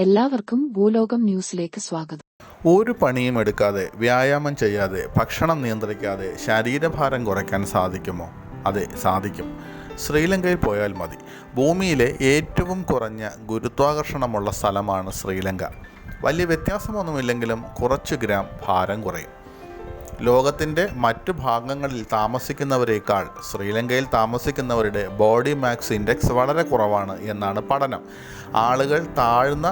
എല്ലാവർക്കും ഭൂലോകം ന്യൂസിലേക്ക് സ്വാഗതം. ഒരു പണിയും എടുക്കാതെ വ്യായാമം ചെയ്യാതെ ഭക്ഷണം നിയന്ത്രിക്കാതെ ശരീരഭാരം കുറയ്ക്കാൻ സാധിക്കുമോ? അതെ സാധിക്കും. ശ്രീലങ്കയിൽ പോയാൽ മതി. ഭൂമിയിലെ ഏറ്റവും കുറഞ്ഞ ഗുരുത്വാകർഷണമുള്ള സ്ഥലമാണ് ശ്രീലങ്ക. വലിയ വ്യത്യാസമൊന്നുമില്ലെങ്കിലും കുറച്ച് ഗ്രാം ഭാരം കുറയും. ലോകത്തിന്റെ മറ്റു ഭാഗങ്ങളിൽ താമസിക്കുന്നവരേക്കാൾ ശ്രീലങ്കയിൽ താമസിക്കുന്നവരുടെ ബോഡി മാക്സ് ഇൻഡെക്സ് വളരെ കുറവാണ് എന്നാണ് പഠനം. ആളുകൾ താഴ്ന്ന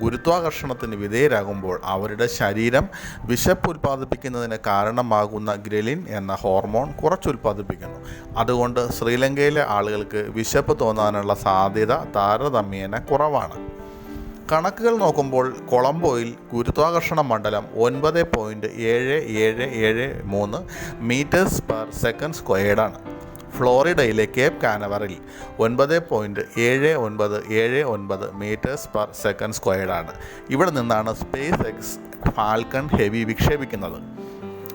ഗുരുത്വാകർഷണത്തിന് വിധേയരാകുമ്പോൾ അവരുടെ ശരീരം വിശപ്പ് ഉൽപ്പാദിപ്പിക്കുന്നതിന് കാരണമാകുന്ന ഗ്രലിൻ എന്ന ഹോർമോൺ കുറച്ചുൽപ്പാദിപ്പിക്കുന്നു അതുകൊണ്ട് ശ്രീലങ്കയിലെ ആളുകൾക്ക് വിശപ്പ് തോന്നാനുള്ള സാധ്യത താരതമ്യേന കുറവാണ്. കണക്കുകൾ നോക്കുമ്പോൾ കൊളംബോയിൽ ഗുരുത്വാകർഷണ മണ്ഡലം ഒൻപത് പോയിന്റ് ഏഴ് ഏഴ് ഏഴ് മൂന്ന് മീറ്റേഴ്സ് പെർ സെക്കൻഡ് സ്ക്വയർഡാണ് ഫ്ലോറിഡയിലെ കേപ്പ് കാനവറിൽ ഒൻപത് പോയിന്റ് ഏഴ് ഒൻപത് ഏഴ് ഒൻപത് മീറ്റേഴ്സ് പെർ സെക്കൻഡ് സ്ക്വയർഡാണ് ഇവിടെ നിന്നാണ് സ്പേസ് എക്സ് ഫാൽക്കൺ ഹെവി വിക്ഷേപിക്കുന്നത്.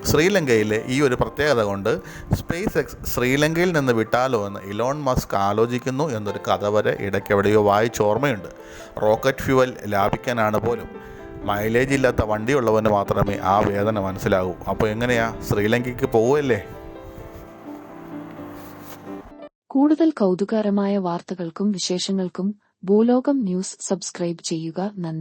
ശ്രീലങ്കയിലെ ഈ ഒരു പ്രത്യേകത കൊണ്ട് സ്പേസ് എക്സ് ശ്രീലങ്കയിൽ നിന്ന് വിട്ടാലോ എന്ന് ഇലോൺ മസ്ക് ആലോചിക്കുന്നു എന്നൊരു കഥ വരെ ഇടയ്ക്കെവിടെയോ വായിച്ചോർമ്മയുണ്ട് റോക്കറ്റ് ഫ്യൂവൽ ലാഭിക്കാനാണ് പോലും. മൈലേജ് ഇല്ലാത്ത വണ്ടിയുള്ളവന് മാത്രമേ ആ വേദന മനസ്സിലാകൂ. അപ്പോൾ എങ്ങനെയാ? ശ്രീലങ്കയ്ക്ക് പോവല്ലേ? കൂടുതൽ കൗതുകകരമായ വാർത്തകൾക്കും വിശേഷങ്ങൾക്കും ഭൂലോകം ന്യൂസ് സബ്സ്ക്രൈബ് ചെയ്യുക നന്ദി.